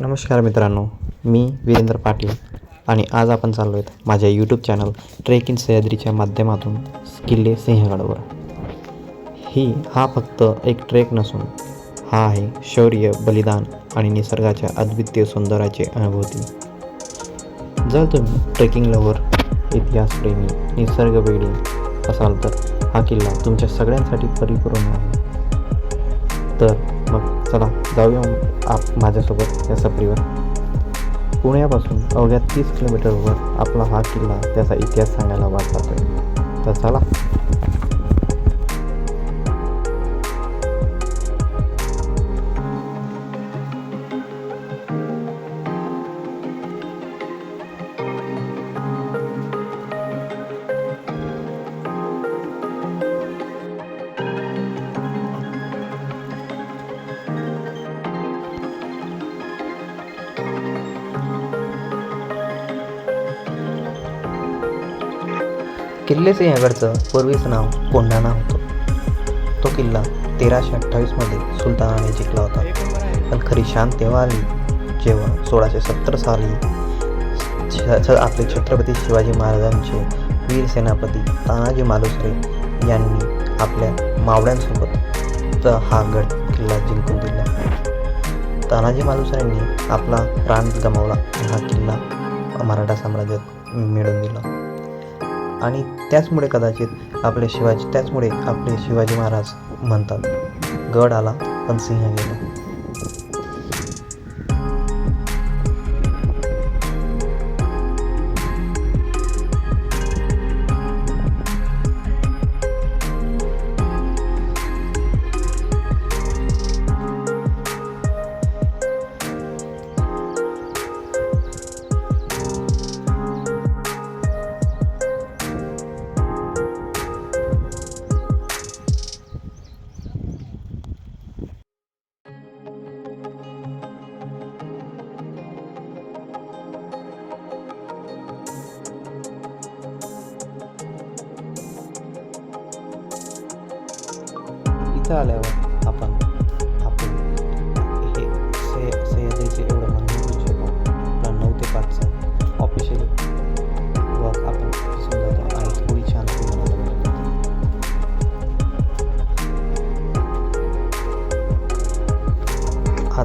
नमस्कार मित्रांनो मी वीरेंद्र पाटील आणि आज आपण चाललो आहेत माझ्या यूट्यूब चॅनल ट्रेक इन सह्याद्रीच्या माध्यमातून किल्ले सिंहगडवर. ही हा फक्त एक ट्रेक नसून हा आहे शौर्य बलिदान आणि निसर्गाच्या अद्वितीय सौंदर्याची अनुभूती. जर तुम्ही ट्रेकिंग लवर इतिहासप्रेमी निसर्गवेळी असाल तर हा किल्ला तुमच्या सगळ्यांसाठी परिपूर्ण आहे. तर चला जाऊया आप माझ्यासोबत या सफरीवर. पुण्यापासून अवघ्या तीस किलोमीटरवर आपला हा किल्ला त्याचा इतिहास सांगायला वाट जातोय तर चला. किल्ले सिंहगडचं पूर्वीचं नाव कोंढाणा होतं. तो किल्ला तेराशे अठ्ठावीसमध्ये सुलतानाने जिंकला होता. पण खरी शान तेव्हा आली जेव्हा सोळाशे सत्तर साली आपले छत्रपती शिवाजी महाराजांचे वीर सेनापती तानाजी मालुसरे यांनी आपल्या मावळ्यांसोबत हा गड किल्ला जिंकून दिला. तानाजी मालुसरेंनी आपला प्राण गमावला. हा किल्ला मराठा साम्राज्यात मिळवून दिला. आणि त्याचमुळे कदाचित आपले शिवाजी त्याचमुळे आपले शिवाजी महाराज म्हणतात. गड आला पण सिंह गेला.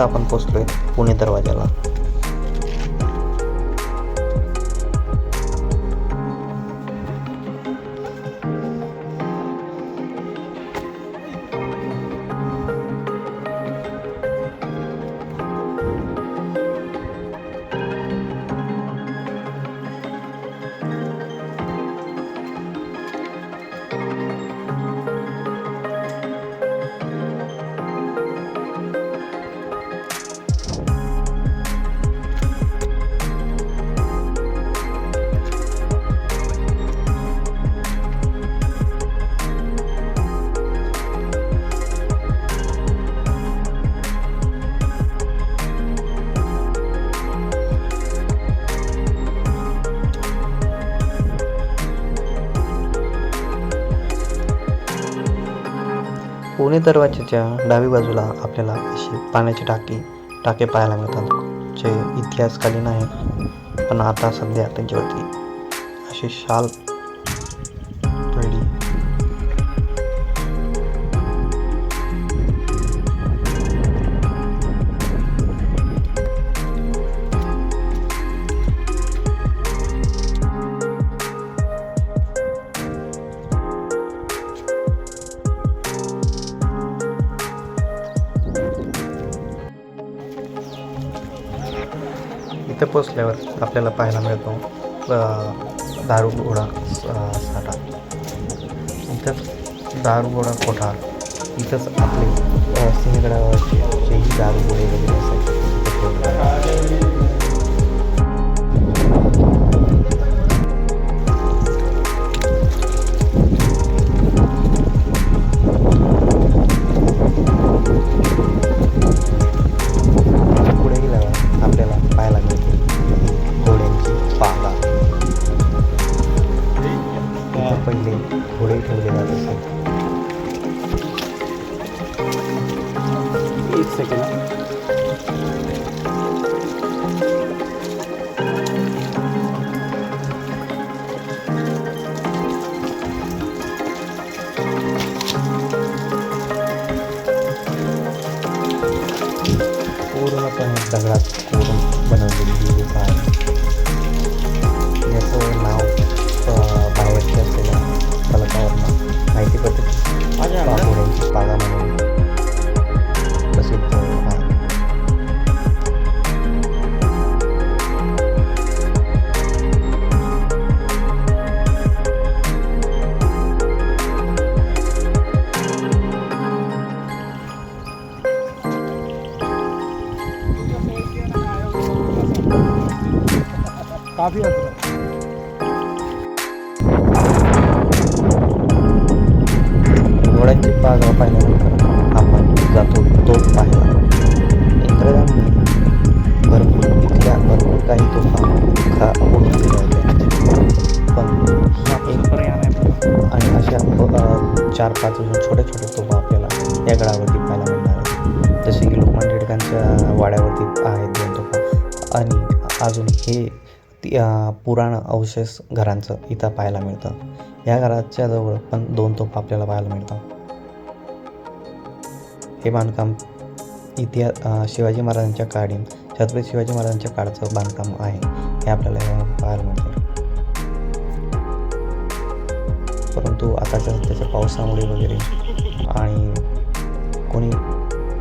आता आपण पोचलोय पुणे दरवाजाला दोन्ही दरवाज्याच्या डावी बाजूला आपल्याला अशी पाण्याची टाकी टाके पाहायला मिळतात जे इतिहासकालीन आहेत पण आता सध्या त्यांच्यावरती अशी शाल इथं पोचल्यावर आपल्याला पाहायला मिळतो दारू घोडा साठा. इथंच दारू घोडा कोठार इथंच आपले सिंहगडावरचे जेही दारू घोडे वगैरे असायचे एक काफी अंतर घोड्यांची पागा पाहिल्यानंतर आपण जातो तो पाहिला इंग्रजांनी भरपूर इथल्या भरपूर काही तोफा खा उडून दिल्या पण हा एक आणि अशा चार पाच अजून छोट्या छोट्या तोफा आपल्याला या गडावरती पाहायला मिळणार आहेत. जसे की लोकमान टिळकांच्या वाड्यावरती आहेत दोन तोफा. आणि अजून हे ती पुराण अवशेष घरांचं इथं पाहायला मिळतं. या घराच्या जवळ पण दोन तोफ आपल्याला पाहायला मिळतात. हे बांधकाम इतिहास शिवाजी महाराजांच्या काळी छत्रपती शिवाजी महाराजांच्या काळचं बांधकाम आहे हे आपल्याला पाहायला मिळतं. परंतु आताच्या त्याच्या पावसामुळे वगैरे आणि कोणी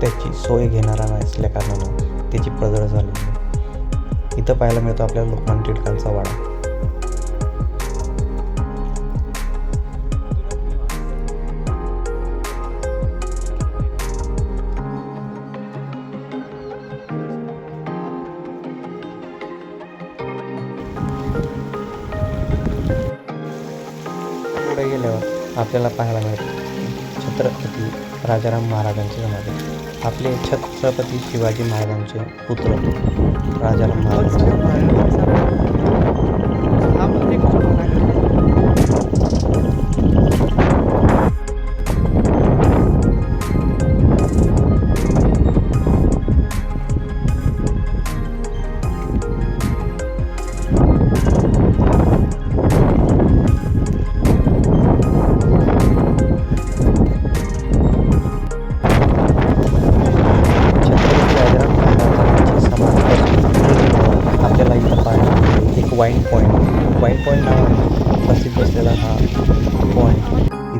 त्याची सोय घेणारा नसल्या कारणानं त्याची पडझड झाली. इथं पाहायला मिळतो आपल्याला लोकमान टिळकांचा वाडा. पुढे गेल्यावर आपल्याला पाहायला मिळते छत्रपती राजाराम महाराजांची समाधी आपले छत्रपती शिवाजी महाराजांचे पुत्र राजाराम महाराज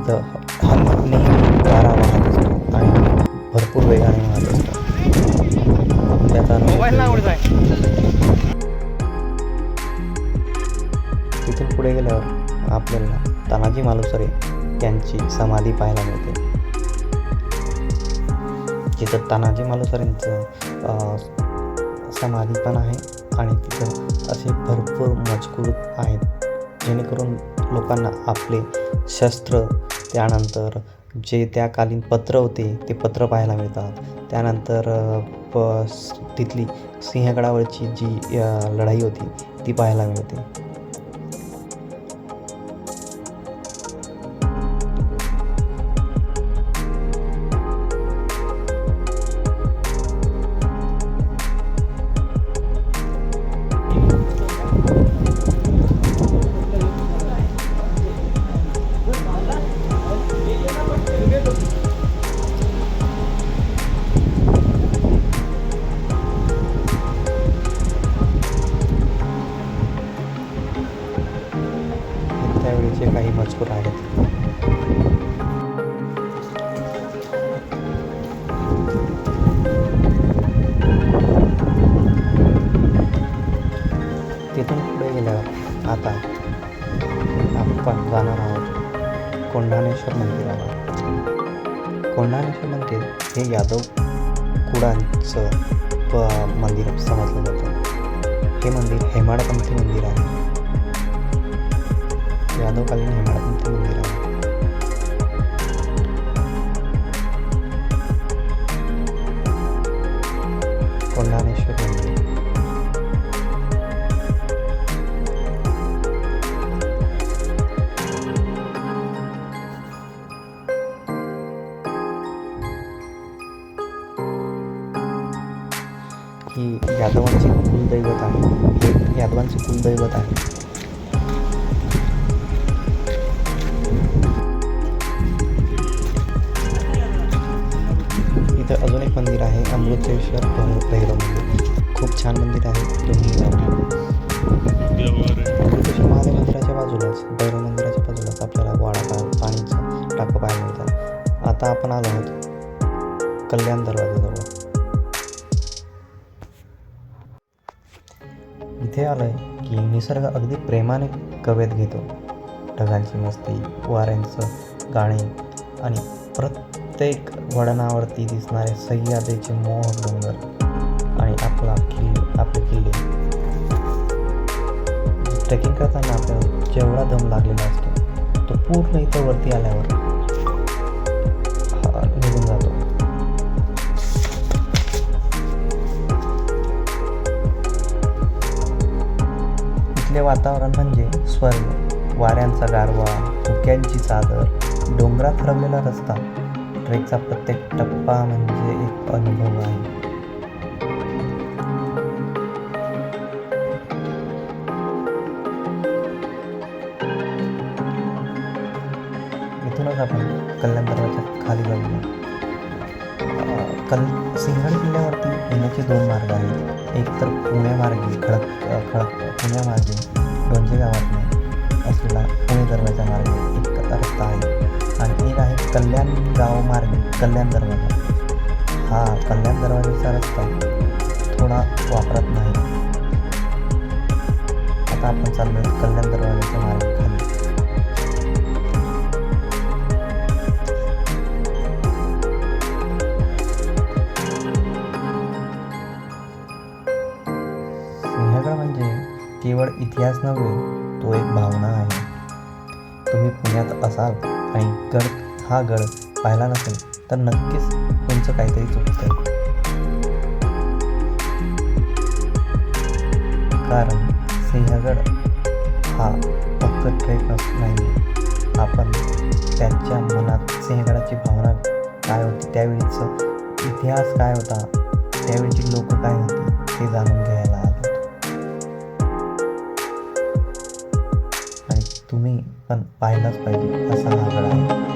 इथं हा नेहमी वारा वाहत असतो आणि भरपूर वेगाने वाहत असतो. त्याचा तिथून पुढे गेल्यावर आपल्याला तानाजी मालुसरे यांची समाधी पाहायला मिळते. तिथं तानाजी मालुसरेंचं समाधी पण आहे आणि तिथं असे भरपूर मजकूर आहेत जेणेकरून लोकांना आपले शस्त्र त्यानंतर जे त्याकालीन पत्र होते ते पत्र पाहायला मिळतात. त्यानंतर प तिथली सिंहगडावरची जी लढाई होती ती पाहायला मिळते. तिथून पुढे गेल्यावर आता आपण जाणार आहोत कोंढाणेश्वर मंदिरावर. कोंढाणेश्वर मंदिर हे यादव कुळांचं प मंदिर समजलं जातं. हे मंदिर हेमाडपंथी मंदिर आहे. यादवकालीन हेमाडपंथी मंदिर आहे कोंढाणेश्वर मंदिर. ही यादवांची कुलदैवत आहे. हे यादवांचे कुलदैवत आहे. एक मंदिर आहे. अमृतेश्वर भैरव मंदिर. खूप छान मंदिर आहे. तुम्ही अमृतेश्वर महादेव मंदिराच्या बाजूलाच भैरव मंदिराच्या बाजूलाच आपल्याला वाडा पाणीचा टाकं पाहायला मिळतात. आता आपण आलो आहोत कल्याण दरवाजाजवळ इथे आलं आहे की निसर्ग अगदी प्रेमाने कवेत घेतो. ढगांची मस्ती वाऱ्यांचं गाणे आणि प्रत्येक प्रत्येक वळणावरती दिसणारे सह्याद्रीचे मोह डोंगर आणि आपला किल्ले आपले किल्ले. ट्रेकिंग करताना आपल्याला जेवढा दम लागलेला असतो तो पूर्ण इथं वरती आल्यावर निघून जातो. इथले वातावरण म्हणजे स्वर्ग. वाऱ्यांचा गारवा धुक्यांची चादर डोंगरात हरवलेला रस्ता. ट्रेकचा प्रत्येक टप्पा म्हणजे एक अनुभव आहे. इथूनच आपण कल्याण दरवाजा खाली जाऊया. कल सिंहगड किल्ल्यावरती येण्याचे दोन मार्ग आहेत. एक तर पुण्यामार्गे खडक खडक पुण्यामार्गे डोंजे गावात असलेला पुणे दरवाजा. कल्याण गाव मार्गे कल्याण दरवाजा. हा कल्याण दरवाजाचा रस्ता थोडा वापरत नाही. आता आपण चाललो कल्याण दरवाजाच्या मार्ग खाली सिंहगड म्हणजे केवळ इतिहास नव्हे तो एक भावना आहे. तुम्ही पुण्यात असाल आणि गड हा गड पाहिला नसेल तर नक्कीच तुमचं काहीतरी चुकतं कारण सिंहगड हा फक्त ट्रेक नाही आपण त्याच्या मनात सिंहगडाची भावना काय होती त्यावेळीचं इतिहास काय होता त्यावेळीची लोक काय होती ते जाणून घ्यायला आलो आणि तुम्ही पण पाहिलाच पाहिजे असा हा गड आहे.